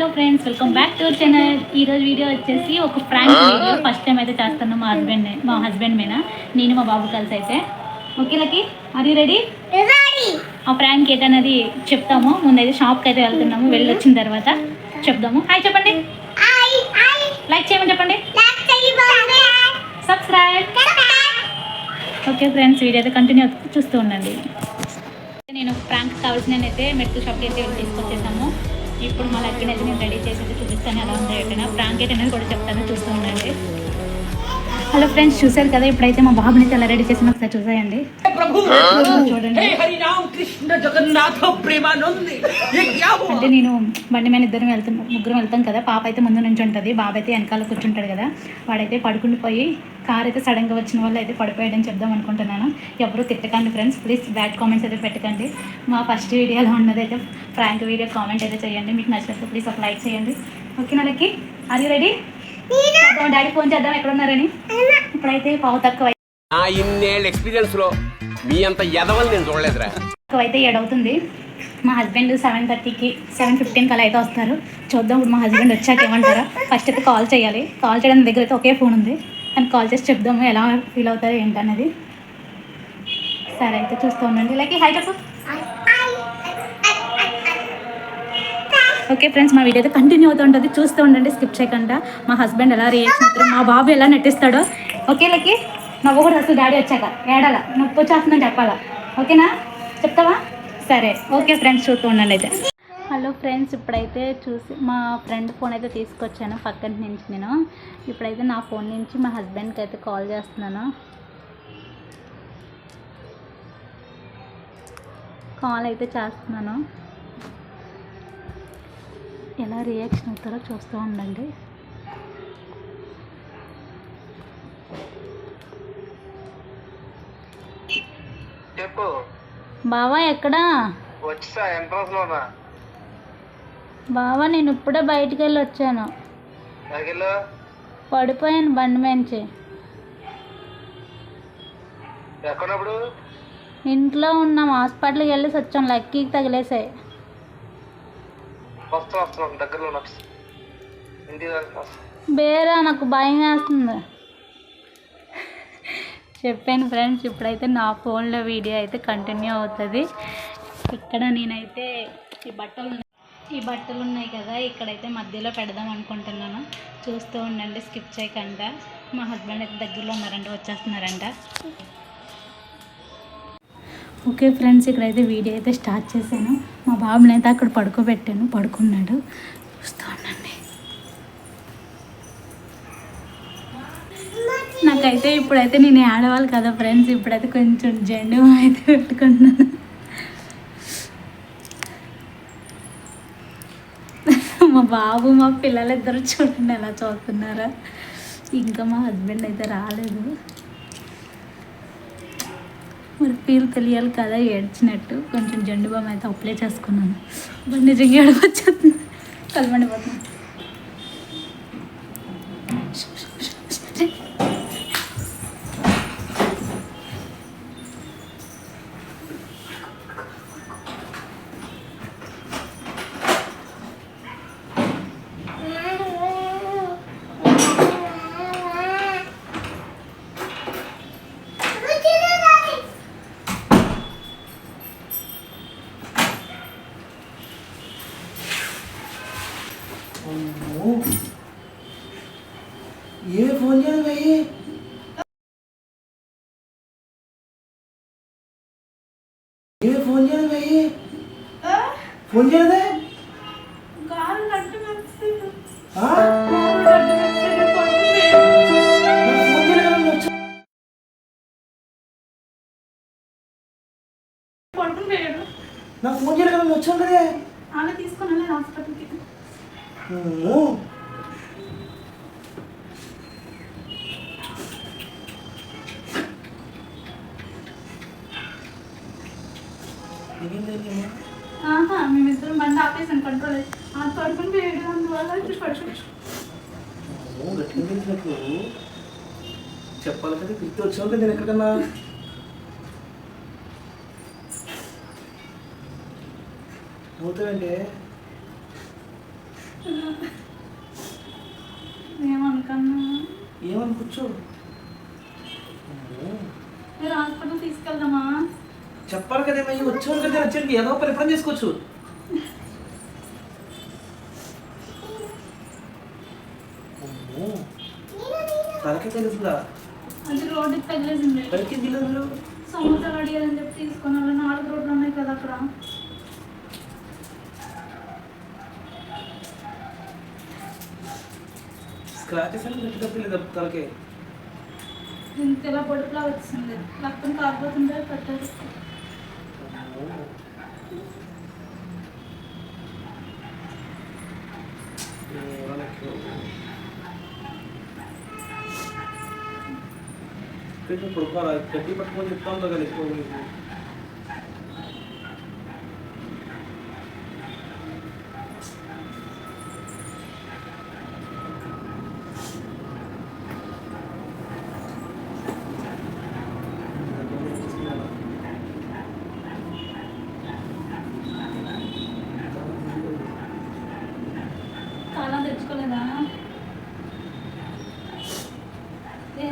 Hello friends welcome back to channel ఈ రోజు video వచ్చేసి ఒక ఫ్రాంక్ వీడియో. ఫస్ట్ టైం అయితే చేస్తున్నాను మా హస్బెండ్ మా హస్బెండ్ మీద నేను మా బాబు కలిసి అయితే. ఓకే లకి అది రెడీ ఆ ఫ్రాంక్ ఏంటనేది చెప్తాము. ముందైతే షాప్కి అయితే వెళ్తున్నాము వెళ్ళి వచ్చిన తర్వాత చెప్దాము. హాయ్ చెప్పండి. లైక్ చేయమని చెప్పండి. సబ్స్క్రైబ్ ఓకే ఫ్రెండ్స్ వీడియో అయితే కంటిన్యూ చూస్తూ ఉండండి. నేను ప్రాంక్ కావాల్సిన అయితే మెడికల్ షాప్కి అయితే వెళ్ళి తీసుకొచ్చేసాము ఇప్పుడు మా లక్కీని అయితే నేను రెడీ చేసి చూపిస్తాను ఎలా ఉందో ఎక్కడ ప్రాంక్ అయితే అనేది కూడా చెప్తాను చూస్తూ ఉండండి. హలో ఫ్రెండ్స్ చూసారు కదా ఇప్పుడైతే మా బాబుని అలా రెడీ చేసిన ఒకసారి చూసేయండి. అంటే నేను బండి మీద ఇద్దరం వెళ్తున్నాం ముగ్గురం వెళ్తాం కదా పాప అయితే ముందు నుంచి ఉంటుంది బాబు అయితే వెనకాల కూర్చుంటాడు కదా. వాడైతే పడుకుండిపోయి కార్ అయితే సడన్గా వచ్చిన వాళ్ళు అయితే పడిపోయాడని చెప్దాం అనుకుంటున్నాను. ఎవరు తిట్టకండి ఫ్రెండ్స్ ప్లీజ్ బ్యాడ్ కామెంట్స్ అయితే పెట్టకండి. మా ఫస్ట్ వీడియోలో ఉన్నది అయితే ఫ్రాంక్ వీడియో కామెంట్ అయితే చేయండి. మీకు నచ్చినట్టు ప్లీజ్ ఒక లైక్ చేయండి. ఓకే నాకి ఆర్ రెడీ డాడీ ఫోన్ చేద్దాం ఎక్కడ ఉన్నారని ఇప్పుడైతే పావు తక్కువ నా ఇన్నేళ్ళ ఎక్స్పీరియన్స్లో మీ అంత ఎదవలు నేను చూడలేదురా. తక్కువ అయితే ఏడవుతుంది. మా హస్బెండ్ సెవెన్ థర్టీకి సెవెన్ ఫిఫ్టీన్కి అలా అయితే వస్తారు. చూద్దాం ఇప్పుడు మా హస్బెండ్ వచ్చాక ఏమంటారా. ఫస్ట్ అయితే కాల్ చేయాలి. కాల్ చేయడానికి దగ్గర అయితే ఒకే ఫోన్ ఉంది. అని కాల్ చేసి చెప్దాము ఎలా ఫీల్ అవుతారు ఏంటనేది సరే అయితే చూస్తూ ఉండండి. లైక్ హై చెప్పు ఓకే ఫ్రెండ్స్ మా వీడియో అయితే కంటిన్యూ అవుతూ ఉంటుంది. చూస్తూ ఉండండి స్కిప్ చేయకుండా. మా హస్బెండ్ ఎలా రియాక్షన్ అవుతారు మా బాబు ఎలా నటిస్తాడో. ఓకే లకి నవ్వు కూడా అసలు డాడీ వచ్చాక ఏడాల నొప్పి వచ్చేస్తుందని చెప్పాలా? ఓకేనా? చెప్తావా? సరే ఓకే ఫ్రెండ్స్ చూస్తూ ఉండండి అయితే. హలో ఫ్రెండ్స్ ఇప్పుడైతే చూసి మా ఫ్రెండ్ ఫోన్ అయితే తీసుకొచ్చాను పక్కన నుంచి నేను. ఇప్పుడైతే నా ఫోన్ నుంచి మా హస్బెండ్కి అయితే కాల్ చేస్తున్నాను. కాల్ అయితే చేస్తున్నాను. ఎలా రియాక్షన్ అవుతారో చూస్తూ ఉండండి. చెప్పు. బావా ఎక్కడా? వచ్చా ఎంట్రన్స్ లోనా బావా నేను ఇప్పుడే బయటికి వెళ్ళి వచ్చాను పడిపోయాను బండి ఎక్కడప్పుడు ఇంట్లో ఉన్నాం హాస్పిటల్కి వెళ్ళేసి వచ్చాం లక్కీకి తగిలేసాయి. వస్తా వస్తున్నాం దగ్గరలో ఉన్నా. ఇంటికి బేరా నాకు భయం వేస్తుంది. చెప్పాను ఫ్రెండ్స్ ఇప్పుడైతే నా ఫోన్లో వీడియో అయితే కంటిన్యూ అవుతుంది. ఇక్కడ నేనైతే ఈ బట్టలు ఉన్నాయి- ఈ బట్టలు ఉన్నాయి కదా ఇక్కడైతే మధ్యలో పెడదాం అనుకుంటున్నాను. చూస్తూ ఉండండి స్కిప్ చేయకుండా. మా హస్బెండ్ అయితే దగ్గరలో ఉన్నారంట వచ్చేస్తున్నారంట. ఓకే ఫ్రెండ్స్ ఇక్కడైతే వీడియో అయితే స్టార్ట్ చేశాను. మా బాబుని అయితే అక్కడ పడుకోబెట్టాను. పడుకున్నాడు. చూస్తూ ఉండండి. నాకైతే ఇప్పుడైతే నేను ఆడవాలి కదా ఫ్రెండ్స్ ఇప్పుడైతే కొంచెం జెండు అయితే పెట్టుకుంటున్నాను మా బాబు మా పిల్లలిద్దరు చూడండి ఎలా చూస్తున్నారా. ఇంకా మా హస్బెండ్ అయితే రాలేదు. మరి ఫీల్ తెలియాలి కదా ఏడ్చినట్టు. కొంచెం జెండు బామ్ అయితే అప్లై చేసుకున్నాను. నిజంగా ఏడవచ్చేస్తుంది కలమండిపోతున్నాను ఏ ఫోన్ చేయదు భయ్ ఏ ఫోన్ చేయదు భయ్ ఆ? నాకు ఫోన్ చేయలేదు కదా, నువ్వు వచ్చా- నాకు ఫోన్ చేయలేదు కదా, అలా తీసుకున్నాను హాస్పిటల్కి. ఏమైంది ఏమో? ఆహా మేమిద్దరం బండి ఆపేసాను కంట్రోల్ ఆ పడుకుని పోయాడు అందువల్ల తెలిసినప్పుడు చెప్పాలి కదా గుర్తు వచ్చావు కదా నేను ఎక్కడికన్నా? అవుతాయంటే ఏమనుకన్నా? ఏమని కూర్చో. మీరు హాస్పిటల్ తీసుకెళ్దామా? చెప్పాలి కదా వచ్చేవాళ్ళు కదా వచ్చేది ఏదో ఎప్పుడైనా చేసుకోవచ్చు. తలకి తగిలేసింది దిగదు సమోసాలు అడిగారని చెప్పి నాలుగు రోడ్లు ఉన్నాయి కదా అక్కడ. స్క్రాచెస్ అని పెట్టేటప్పుడు లేదు తలకి. ఇంత ఇలా పొడుపులా వచ్చింది రక్తం కాకపోతుంటే పెట్టారు. అమ్మో. ఏమో నాకు. ఇక్కడ పడుకోవాలి గట్టి పట్టుకొని చెప్తా ఉంటా కదా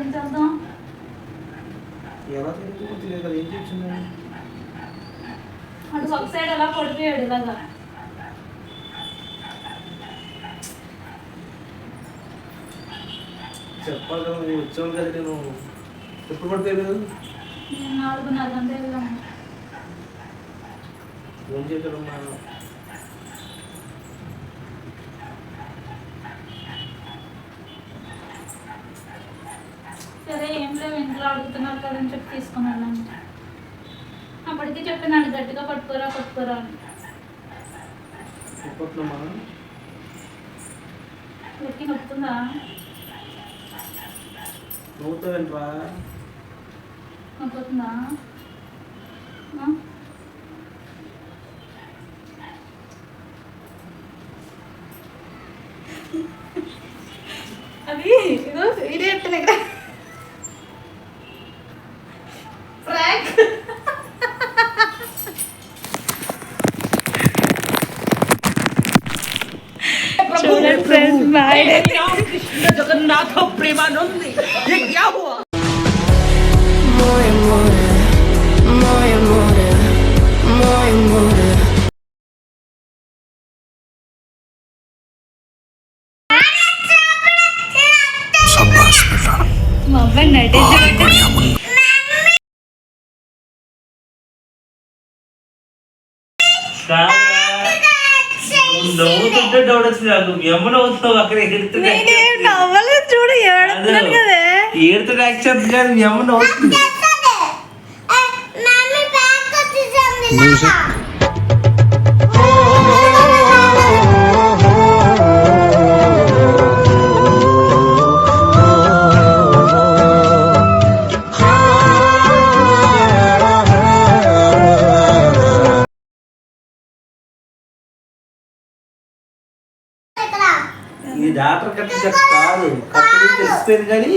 ఏం చేద్దాం? ఎలా తెలియదు కదా ఏం చెప్తున్నా అటు ఒక సైడ్ అలా పడిపోయాడు ఇలాగా. చెప్పాలి కదా నువ్వు వచ్చావు కదా నేను ఎప్పుడు పడిపోయావు నేను నాలుగున్నర గంట వెళ్ళాము ఫోన్ చేయగలమ్మా సరే ఏం లేవు ఇంట్లో అడుగుతున్నారు కదా అని చెప్పి తీసుకుని వెళ్ళాము అప్పటికి చెప్పినాడు గట్టిగా పట్టుకోరా పట్టుకోరా లెక్కి నొప్పుతుందా? ఆ? అది ఇదో ఇదే ఫ్రాక్ नहीं कृष्ण जगन्नाथ प्रेमानंदी ये क्या हुआ Bye. నవ్వుతుంటే డౌట్ వచ్చింది నాకు మీ అమ్మ నవ్వుతున్నావు అక్కడ ఎడుతుంటే నవ్వలేదు చూడు ఏడుతున్నాను కదా ఏడుతుంటే యాక్షన్ కాదు మీ అమ్మ నవ్వుతుంది తెలిసిపోయింది కానీ.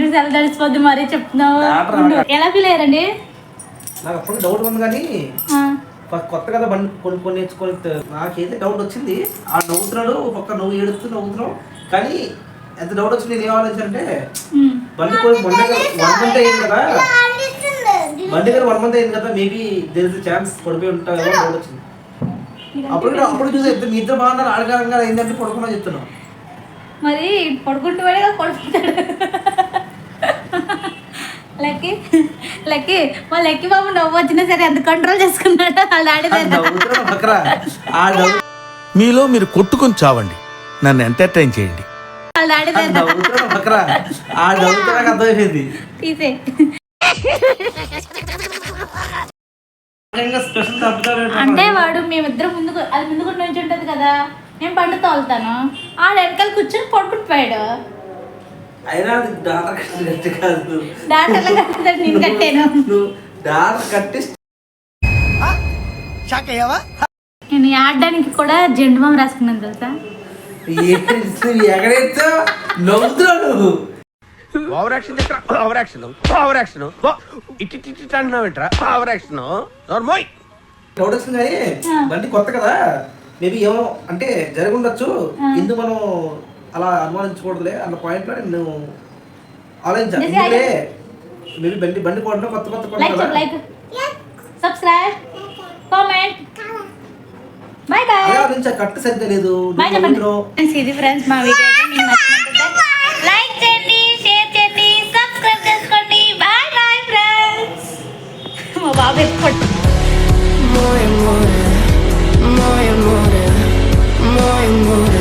చూసి ఎలా తెలిసిపోద్ది మరీ చెప్తున్నావు? డాక్టర్ ఉండు. ఎలా ఫీల్ అయ్యారండి? నాకు అప్పుడు డౌట్ ఉంది కానీ కొత్త కదా బండి కొనుక్కొని నేర్చుకొని నాకైతే డౌట్ వచ్చింది. ఆ నవ్వుతున్నాడు పక్క నువ్వు ఏడుస్తూ నవ్వుతున్నావు కానీ ఎంత డౌట్ వచ్చింది నేను ఏమాలోచింటే. బండి కొని బండి వన్ మంత్ అయింది కదా. బండి గారు వన్ మంత్ అయింది కదా మేబీ దేర్ ఇస్ ఛాన్స్ పడిపోయి ఉంటా కదా డౌట్ వచ్చింది. అప్పుడు అప్పుడు చూసే మీ ఇద్దరు బాగున్నారు ఆడగారంగా అయిందంటే పడుకున్నా చెప్తున్నావు. మరి పడుకుంటూ వాడే పడుకుంటాడు. లక్కీ లక్కీ మా లక్కీ బాబు నవ్వు వచ్చినా సరే ఎంత కంట్రోల్ చేసుకున్నాడు. వాళ్ళ మీలో మీరు కొట్టుకొని చావండి. నన్ను ఎంటర్టైన్ చేయండి. తీసే. అంటే వాడు మేమిద్దరం ముందుకు అది ముందుకు నుంచి ఉంటుంది కదా. నేను బండి తోలుతాను. ఆ వెనకాల కూర్చొని పడుకుంటూ పోయాడు అయినా అది డాక్టర్ కట్టి కాదు. డాక్టర్లు కట్టాడు నేను కట్టాను. నువ్వు డాక్టర్ కట్టి నేను ఆడడానికి కూడా జెండు బామ్ రాసుకున్నాను తెలుసా? ఎక్కడైతే నవ్వుతున్నావు నువ్వు. Over action over action over action ఇట్టి ఇట్టి అంటున్నావు ఏంట్రా ఓవర్ యాక్షన్ నోర్మోయ్ డౌట్ వచ్చింది కానీ బండి కొత్త కదా? మేబీ ఏమో అంటే జరిగి ఉండొచ్చు ఆ. ఎందుకు మనం అలా అనుమానించకూడదులే అన్న పాయింట్లో నేను ఆలోచించాను ఎందుకులే మేబీ బండి బండి కొట్టడం కొత్త కొత్త కొత్త లైక్ సబ్స్క్రైబ్ కామెంట్. బాయ్. ఆలోచించా కట్టు సరిగ్గా లేదు. ఇది ఫ్రెండ్స్ మా వీడియో అయితే మీకు నచ్చినట్లయితే లైక్ చేయండి షేర్ చేయండి సబ్స్క్రైబ్ చేసుకోండి. Bye bye friends. మా బాబు ఎత్తుకోండి I'm